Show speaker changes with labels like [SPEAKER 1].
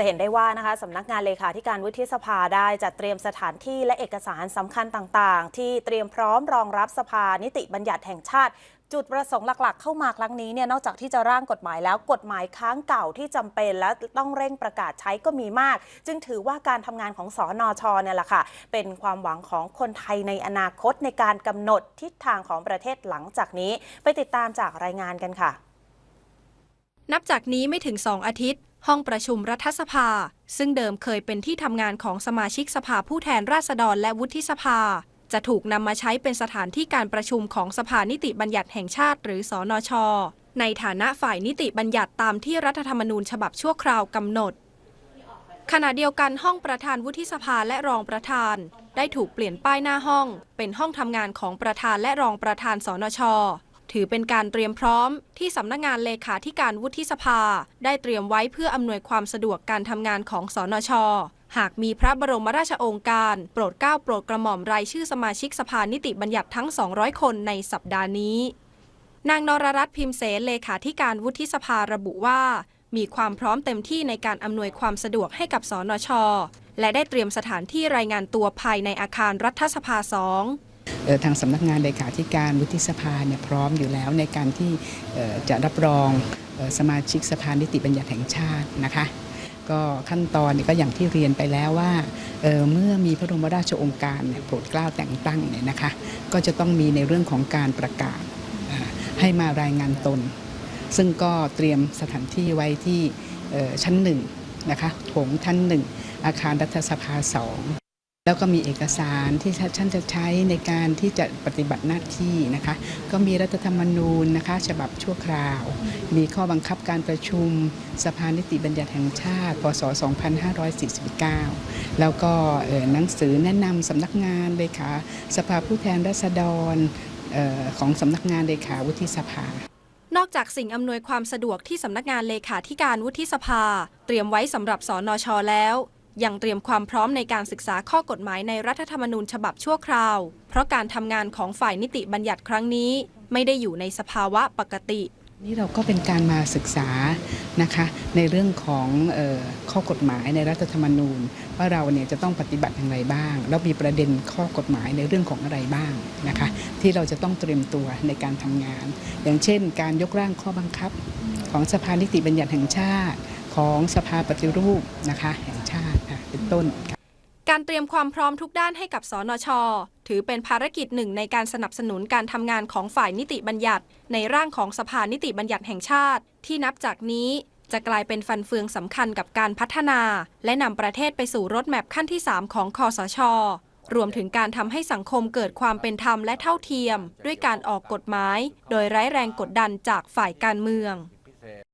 [SPEAKER 1] จะเห็นได้ว่านะคะสำนักงานเลขาธิการวุฒิสภาได้จัดเตรียมสถานที่และเอกสารสำคัญต่างๆ ที่เตรียมพร้อมรองรับสภานิติบัญญัติแห่งชาติจุดประสงค์หลัก ๆ เข้ามาครั้งนี้เนี่ยนอกจากที่จะร่างกฎหมายแล้วกฎหมายค้างเก่าที่จำเป็นและต้องเร่งประกาศใช้ก็มีมาก จึงถือว่าการทำงานของสอนอชเนี่ยแหละค่ะ เป็นความหวังของคนไทยในอนาคตในการกำหนดทิศทางของประเทศหลังจากนี้ ไปติดตามจากรายงานกันค่ะ
[SPEAKER 2] นับจากนี้ไม่ถึง 2 อาทิตย์ ห้องประชุมรัฐสภา ซึ่งเดิมเคยเป็นที่ทำงานของสมาชิกสภาผู้แทนราษฎรและวุฒิสภา จะถูกนำมาใช้เป็นสถานที่การประชุมของสภานิติบัญญัติแห่งชาติ หรือสอนช ในฐานะฝ่ายนิติบัญญัติตามที่รัฐธรรมนูญฉบับชั่วคราวกำหนด ขณะเดียวกันห้องประธานวุฒิสภาและรองประธาน ได้ถูกเปลี่ยนป้ายหน้าห้อง เป็นห้องทำงานของประธานและรองประธานสนช ถือเป็นการเตรียมพร้อมที่สำนักงานเลขาธิการวุฒิสภา ได้เตรียมไว้เพื่ออำนวยความสะดวกการทำงานของสนช หากมีพระบรมราชโองการ โปรดเกล้าโปรดกระหม่อมรายชื่อสมาชิกสภานิติบัญญัติทั้ง 200 คนในสัปดาห์นี้ นางนรรัตน์พิมเสนเลขาธิการวุฒิสภาระบุว่า มีความพร้อมเต็มที่ในการอำนวยความสะดวกให้กับสนช และได้เตรียมสถานที่รายงานตัวภายในอาคารรัฐสภาสอง
[SPEAKER 3] ทางสำนักงานเลขาธิการวุฒิสภาเนี่ยพร้อมอยู่แล้วในการที่จะรับรองสมาชิกสภานิติบัญญัติแห่งชาตินะคะก็ขั้นตอนก็อย่างที่เรียนไปแล้วว่าเเมื่อมีพระบรมราชโองการโปรดเกล้าแต่งตั้งเนี่ยนะคะก็จะต้องมีในเรื่องของการประกาศให้มารายงานตน ซึ่งก็เตรียมสถานที่ไว้ที่ชั้นหนึ่งนะคะโถงชั้นหนึ่งอาคารรัฐสภาสอง แล้วก็มีเอกสารที่ท่านจะใช้ในการที่จะปฏิบัติหน้าที่นะคะ ก็มีรัฐธรรมนูญนะคะ ฉบับชั่วคราว มีข้อบังคับการประชุมสภานิติบัญญัติแห่งชาติ พศ 2549 แล้วก็หนังสือแนะนำสำนักงานเลขาสภาผู้แทนราษฎรของสำนักงานเลขาวุฒิสภา
[SPEAKER 2] นอกจากสิ่งอำนวยความสะดวกที่สำนักงานเลขาธิการวุฒิสภา เตรียมไว้สำหรับสอนชแล้ว ยังเตรียมความพร้อมในการศึกษาข้อกฎหมายในรัฐธรรมนูญฉบับชั่วคราว เพราะการทำงานของฝ่ายนิติบัญญัติครั้งนี้ ไม่ได้อยู่ในสภาวะปกติ
[SPEAKER 3] นี่เราก็เป็นการมาศึกษานะคะในเรื่องของออข้อกฎหมายในรัฐธรรมนูญ ว่าเราเนี่ยจะต้องปฏิบัติอย่างไรบ้าง แล้วมีประเด็นข้อกฎหมายในเรื่องของอะไรบ้างนะคะที่เราจะต้องเตรียมตัวในการทำงาน อย่างเช่น การยกร่างข้อบังคับ ของสภานิติบัญญัติแห่งชาติของสภาปฏิรูปนะคะแห่งชาติค่ะ เป็นต้น
[SPEAKER 2] การเตรียมความพร้อมทุกด้านให้กับสนช ถือเป็นภารกิจหนึ่งในการสนับสนุนการทำงานของฝ่ายนิติบัญญัติ ในร่างของสภานิติบัญญัติแห่งชาติ ที่นับจากนี้จะกลายเป็นฟันเฟืองสำคัญกับการพัฒนา และนำประเทศไปสู่รถแมพขั้นที่ 3 ของคอสช รวมถึงการทำให้สังคมเกิดความเป็นธรรมและเท่าเทียม ด้วยการออกกฎหมาย โดยไร้แรงกดดันจากฝ่ายการเมือง